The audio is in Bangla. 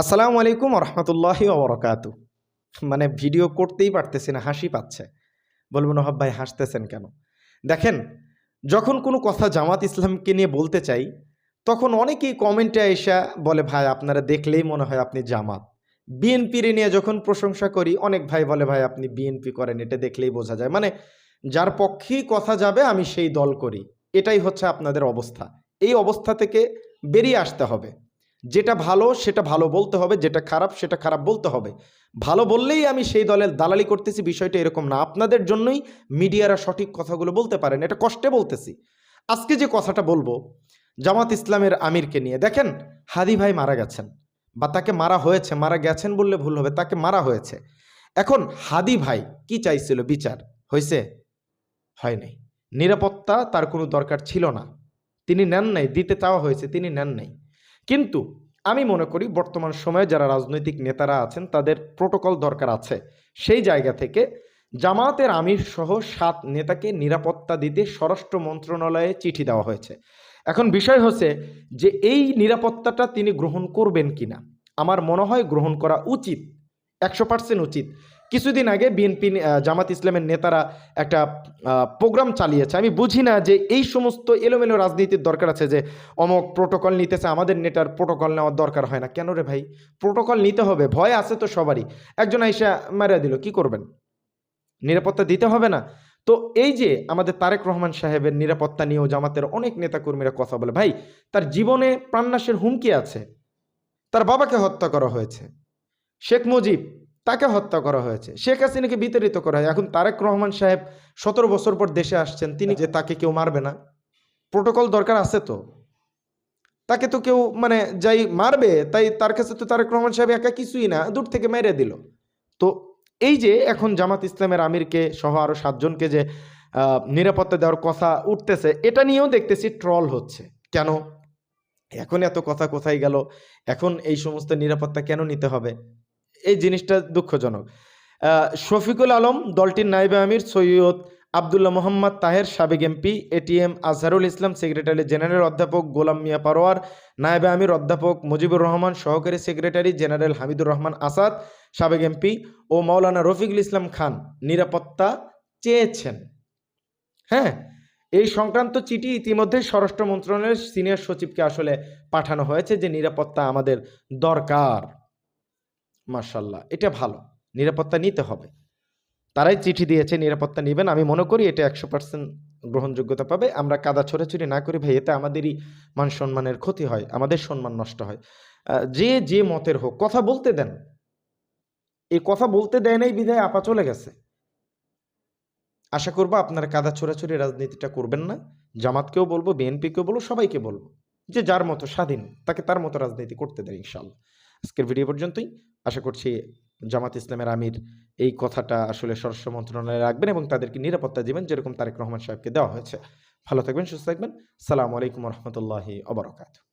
আসসালামু আলাইকুম রহমতুল্লাহি ওবরকাত। মানে ভিডিও করতেই পারতেছি না, হাসি পাচ্ছে। বলব নহব ভাই, হাসতেছেন কেন? দেখেন, যখন কোনো কথা জামাত ইসলামকে নিয়ে বলতে চাই, তখন অনেকেই কমেন্টে এসে বলে, ভাই, আপনারা দেখলেই মনে হয় আপনি জামাত। বিএনপির নিয়ে যখন প্রশংসা করি, অনেক ভাই বলে, ভাই, আপনি বিএনপি করেন, এটা দেখলেই বোঝা যায়। মানে যার পক্ষেই কথা যাবে, আমি সেই দল করি। এটাই হচ্ছে আপনাদের অবস্থা। এই অবস্থা থেকে বেরিয়ে আসতে হবে। যেটা ভালো, সেটা ভালো বলতে হবে, যেটা খারাপ, সেটা খারাপ বলতে হবে। ভালো বললেই আমি সেই দলের দালালি করতেছি, বিষয়টা এরকম না। আপনাদের জন্যই মিডিয়ারা সঠিক কথাগুলো বলতে পারেন, এটা কষ্টে বলতেছি। আজকে যে কথাটা বলব, জামাত ইসলামের আমিরকে নিয়ে, দেখেন হাদি ভাই মারা গেছেন, বা তাকে মারা হয়েছে, মারা গেছেন বললে ভুল হবে, তাকে মারা হয়েছে। এখন হাদি ভাই কি চাইছিল? বিচার হয়েছে? হয় নাই। নিরাপত্তা তার কোনো দরকার ছিল না। তিনি নেন নাই, দিতে চাওয়া হয়েছে, তিনি নেন নাই। কিন্তু আমি মনে করি বর্তমান সময়ে যারা রাজনৈতিক নেতারা আছেন, তাদের প্রোটোকল দরকার আছে। সেই জায়গা থেকে জামায়াতের আমির সহ সাত নেতাকে নিরাপত্তা দিতে স্বরাষ্ট্র মন্ত্রণালয়ে চিঠি দেওয়া হয়েছে। এখন বিষয় হচ্ছে যে এই নিরাপত্তাটা তিনি গ্রহণ করবেন কিনা? আমার মনে হয় গ্রহণ করা উচিত, একশো পার্সেন্ট উচিত। কিছুদিন আগে বিএনপি জামাত ইসলামের নেতারা একটা প্রোগ্রাম চালিয়েছে। আমি বুঝি না যে এই সমস্ত এলোমেলো রাজনীতির দরকার আছে যে অমক প্রোটোকল নিতেছে, আমাদের নেটার প্রোটোকল নেওয়ার দরকার হয় না। কেন রে ভাই? প্রোটোকল নিতে হবে, ভয় আছে তো সবারই। একজন আইসা মারা দিল, কি করবেন? নিরাপত্তা দিতে হবে না? তো এই যে আমাদের তারেক রহমান সাহেবের নিরাপত্তা নিয়েও জামাতের অনেক নেতাকর্মীরা কথা বলে, ভাই, তার জীবনে প্রাণনাশের হুমকি আছে। তার বাবাকে হত্যা করা হয়েছে। শেখ মুজিব তাকে হত্যা করা হয়েছে। শেখ হাসিনাকে বিতাড়িত করা হয়। এখন তারেক রহমান সাহেব সতেরো বছর পর দেশে আসছেন, তিনি যে তাকে কেউ মারবে না। প্রোটোকল দরকার আছে তো? তাকে তো কেউ মানে যাই মারবে, তাই তার কাছে তো তারেক রহমান সাহেব একা কিছুই না, দূর থেকে মেরে দিল। তো এই যে এখন জামাত ইসলামের আমিরকে সহ আরও সাতজনকে যে নিরাপত্তা দেওয়ার কথা উঠতেছে, এটা নিয়েও দেখতেছি ট্রল হচ্ছে। কেন? এখন এত কথা কোথায় গেল? এখন এই সমস্ত নিরাপত্তা কেন নিতে হবে? এই জিনিসটা দুঃখজনক। শফিকুল আলম দলটির নাইবে আমির সৈয়দ আবদুল্লাহ মোহাম্মদ তাহের সাবেক MP ATM Azharul Islam, secretary general অধ্যাপক গোলাম মিয়া পারোয়ার, নায়েবে আমির অধ্যাপক মুজিবুর রহমান, সহকারী সেক্রেটারি জেনারেল হামিদুর রহমান আসাদ, সাবেক এমপি ও মাওলানা রফিকুল ইসলাম খান নিরাপত্তা চেয়েছেন। হ্যাঁ এই সংক্রান্ত চিঠি ইতিমধ্যে স্বরাষ্ট্র মন্ত্রণালয়ের সিনিয়র সচিবকে আসলে পাঠানো হয়েছে যে নিরাপত্তা আমাদের দরকার। মার্শাল্লাহ এটা ভালো। নিরাপত্তা নিতে হবে। তারাই চিঠি দিয়েছে, নিরাপত্তা নেবেন। আমি মনে করি এটা একশো পার্সেন্ট গ্রহণযোগ্যতা পাবে। আমরা কাদা ছোড়াছুড়ি না করি ভাই, এতে আমাদেরই মান সম্মানের ক্ষতি হয়, আমাদের সম্মান নষ্ট হয়। যে যে মতের হোক, কথা বলতে দেন। এই কথা বলতে দেয় নাই বিধায় আপা চলে গেছে। আশা করব আপনারা কাদা ছোড়াছুড়ি রাজনীতিটা করবেন না। জামাতকেও বলব, বিএনপিকেও বলব সবাইকে বলব। যে যার মতো স্বাধীন, তাকে তার মতো রাজনীতি করতে দেয় ইনশাল্লাহ আজকের ভিডিও পর্যন্তই। আশা করছি জামাত ইসলামের আমির এই কথাটা আসলে স্বরাষ্ট্র মন্ত্রণালয়ে রাখবেন এবং তাদেরকে নিরাপত্তা দেবেন, যেরকম তারেক রহমান সাহেবকে দেওয়া হয়েছে। ভালো থাকবেন, সুস্থ থাকবেন। সালাম আলাইকুম রহমতুল্লাহি অবরকাত